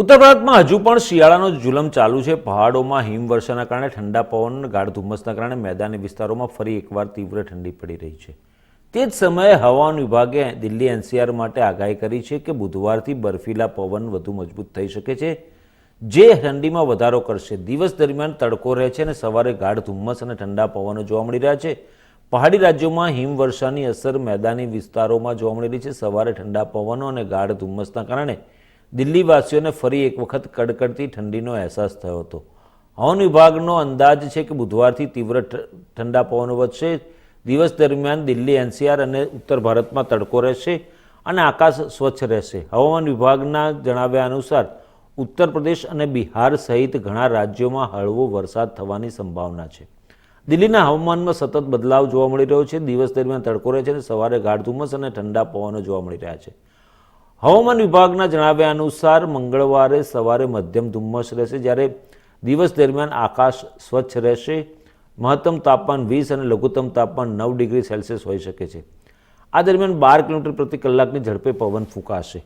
ઉત્તર ભારતમાં હજુ પણ શિયાળાનો જુલમ ચાલુ છે. પહાડોમાં હિમવર્ષાના કારણે ઠંડા પવન, ગાઢ ધુમ્મસના કારણે મેદાની વિસ્તારોમાં ફરી એકવાર તીવ્ર ઠંડી પડી રહી છે. તે જ સમયે હવામાન વિભાગે દિલ્હી એનસીઆર માટે આગાહી કરી છે કે બુધવારથી બર્ફીલા પવન વધુ મજબૂત થઈ શકે છે, જે ઠંડીમાં વધારો કરશે. દિવસ દરમિયાન તડકો રહે છે અને સવારે ગાઢ ધુમ્મસ અને ઠંડા પવનો જોવા મળી રહ્યા છે. પહાડી રાજ્યોમાં હિમવર્ષાની અસર મેદાની વિસ્તારોમાં જોવા મળી રહી છે. સવારે ઠંડા પવનો અને ગાઢ ધુમ્મસના કારણે દિલ્હીવાસીઓને ફરી એક વખત કડકડતી ઠંડીનો અહેસાસ થયો હતો. હવામાન વિભાગનો અંદાજ છે કે બુધવારથી તીવ્ર ઠંડા પવનો વધશે. દિવસ દરમિયાન દિલ્હી, એનસીઆર અને ઉત્તર ભારતમાં તડકો રહેશે અને આકાશ સ્વચ્છ રહેશે. હવામાન વિભાગના જણાવ્યા અનુસાર, ઉત્તર પ્રદેશ અને બિહાર સહિત ઘણા રાજ્યોમાં હળવો વરસાદ થવાની સંભાવના છે. દિલ્હીના હવામાનમાં સતત બદલાવ જોવા મળી રહ્યો છે. દિવસ દરમિયાન તડકો રહે છે અને સવારે ગાઢ ધુમ્મસ અને ઠંડા પવનો જોવા મળી રહ્યા છે. હવામાન વિભાગના જણાવ્યા અનુસાર મંગળવારે સવારે મધ્યમ ધુમ્મસ રહેશે, જ્યારે દિવસ દરમિયાન આકાશ સ્વચ્છ રહેશે. મહત્તમ તાપમાન વીસ અને લઘુત્તમ તાપમાન નવ ડિગ્રી સેલ્સિયસ હોઈ શકે છે. આ દરમિયાન બાર કિલોમીટર પ્રતિ કલાકની ઝડપે પવન ફૂંકાશે.